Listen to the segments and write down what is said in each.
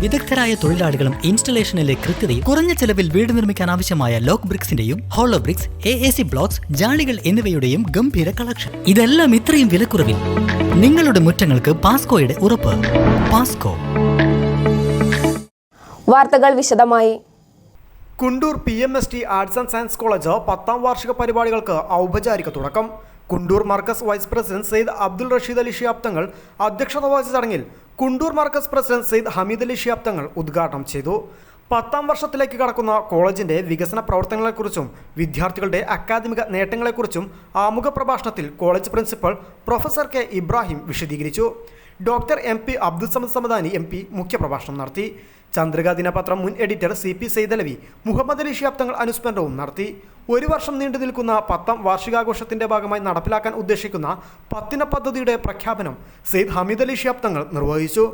വിദഗ്ധരായ തൊഴിലാളികളും ഇൻസ്റ്റലേഷനിലെ കൃത്യതയും കുറഞ്ഞ ചെലവിൽ വീട് നിർമ്മിക്കാൻ ആവശ്യമായ lock ബ്രിക്സിന്റെയും hollow bricks A A C blocks ജാളികൾ എന്നിവയുടെയും ഗംഭീര കളക്ഷൻ ഇതെല്ലാം ഇത്രയും വിലക്കുറവിൽ നിങ്ങളുടെ മുറ്റങ്ങൾക്ക് പാസ്കോയുടെ ഉറപ്പ്. പാസ്കോ വാർത്തകൾ വിശദമായി. Kundoor P M S T arts and science college പത്താം വാർഷിക പരിപാടികൾക്ക് ഔപചാരിക തുടക്കം. കുണ്ടൂർ മർക്കസ് വൈസ് പ്രസിഡന്റ് സെയ്ദ് അബ്ദുൾ റഷീദ് അലി ഷിയാബ് തങ്ങൾ അധ്യക്ഷത വഹിച്ച ചടങ്ങിൽ കുണ്ടൂർ മർക്കസ് പ്രസിഡന്റ് സെയ്ദ് ഹമീദ് അലി ഷിയാബ് തങ്ങൾ ഉദ്ഘാടനം ചെയ്തു. പത്താം വർഷത്തിലേക്ക് കടക്കുന്ന കോളേജിന്റെ വികസന പ്രവർത്തനങ്ങളെക്കുറിച്ചും വിദ്യാർത്ഥികളുടെ അക്കാദമിക നേട്ടങ്ങളെക്കുറിച്ചും ആമുഖ പ്രഭാഷണത്തിൽ college principal professor K Ibrahim വിശദീകരിച്ചു. Doctor M P Abdul Samad Samadani M P മുഖ്യപ്രഭാഷണം നടത്തി. ചന്ദ്രിക ദിനപത്രം മുൻ editor C P Saidalavi Muhammad Ali Shihab Thangal അനുസ്മരണവും നടത്തി. ഒരു വർഷം നീണ്ടു നിൽക്കുന്ന പത്താം വാർഷികാഘോഷത്തിന്റെ ഭാഗമായി നടപ്പിലാക്കാൻ ഉദ്ദേശിക്കുന്ന പത്തിന പദ്ധതിയുടെ പ്രഖ്യാപനം സെയ്ദ് ഹമീദ് അലി ഷിയാബ് തങ്ങൾ നിർവഹിച്ചു.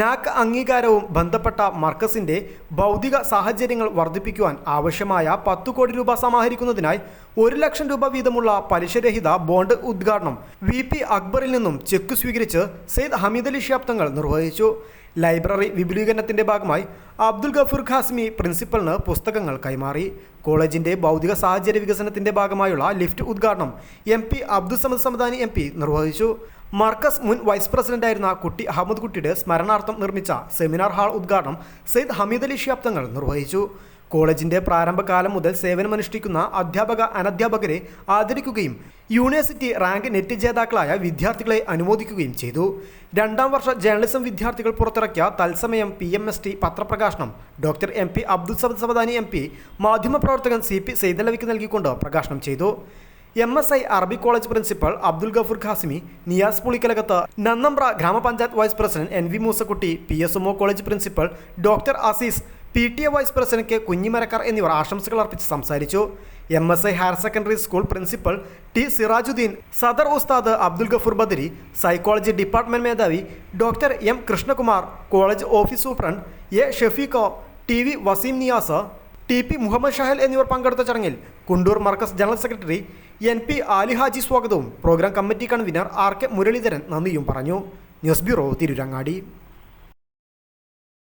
നാക് അംഗീകാരവും ബന്ധപ്പെട്ട മർക്കസിന്റെ ഭൗതിക സാഹചര്യങ്ങൾ വർദ്ധിപ്പിക്കുവാൻ ആവശ്യമായ പത്തു കോടി രൂപ സമാഹരിക്കുന്നതിനായി ഒരു ലക്ഷം രൂപ വീതമുള്ള പലിശരഹിത ബോണ്ട് ഉദ്ഘാടനം വി പി അക്ബറിൽ നിന്നും ചെക്ക് സ്വീകരിച്ച് സെയ്ദ് ഹമീദ് തങ്ങൾ നിർവഹിച്ചു. ലൈബ്രറി വിപുലീകരണത്തിന്റെ ഭാഗമായി അബ്ദുൽ ഗഫൂർ ഖാസ്മി പ്രിൻസിപ്പലിന് പുസ്തകങ്ങൾ കൈമാറി. കോളേജിന്റെ ഭൗതിക സാഹചര്യ വികസനത്തിന്റെ ഭാഗമായുള്ള ലിഫ്റ്റ് ഉദ്ഘാടനം M P Abdul Samad Samadani M P നിർവഹിച്ചു. മർക്കസ് മുൻ വൈസ് പ്രസിഡന്റായിരുന്ന കുട്ടി അഹമ്മദ് കുട്ടിയുടെ സ്മരണാർത്ഥം നിർമ്മിച്ച സെമിനാർ ഹാൾ ഉദ്ഘാടനം സെയ്ദ് ഹമീദ് അലി ഷിയാബ് തങ്ങൾ നിർവഹിച്ചു. കോളേജിന്റെ പ്രാരംഭകാലം മുതൽ സേവനമനുഷ്ഠിക്കുന്ന അധ്യാപക അനധ്യാപകരെ ആദരിക്കുകയും യൂണിവേഴ്സിറ്റി റാങ്ക് നെറ്റ് ജേതാക്കളായ വിദ്യാർത്ഥികളെ അനുമോദിക്കുകയും ചെയ്തു. രണ്ടാം വർഷ ജേർണലിസം വിദ്യാർത്ഥികൾ പുറത്തിറക്കിയ തത്സമയം P M S T പത്രപ്രകാശനം doctor M P Abdul Samad Samadani M P മാധ്യമപ്രവർത്തകൻ സി പി സെയ്തലവിക്ക് നൽകിക്കൊണ്ട് പ്രകാശനം ചെയ്തു. എം എസ് ഐ അറബി കോളേജ് പ്രിൻസിപ്പൽ അബ്ദുൽ ഗഫൂർ ഖാസിമി നിയാസ് പുളിക്കലകത്ത് നന്നമ്പ്ര ഗ്രാമപഞ്ചായത്ത് vice president N V Moosakutty P S O college principal doctor Azeez P T A vice president K Kunhimarakkar എന്നിവർ ആശംസകൾ അർപ്പിച്ച് സംസാരിച്ചു. M S I higher secondary school principal T Sirajuddeen Sadar Ustad Abdul Gafoor Badari psychology department മേധാവി doctor M Krishnakumar college office superintendent A ഷെഫീഖോ T V Waseem Niyas T P Muhammad Shahal എന്നിവർ പങ്കെടുത്ത ചടങ്ങിൽ Kundoor Markaz general secretary N P Alihaji സ്വാഗതവും. Program committee convener R K Muralidharan നന്ദിയും പറഞ്ഞു. News bureau Tirurangadi.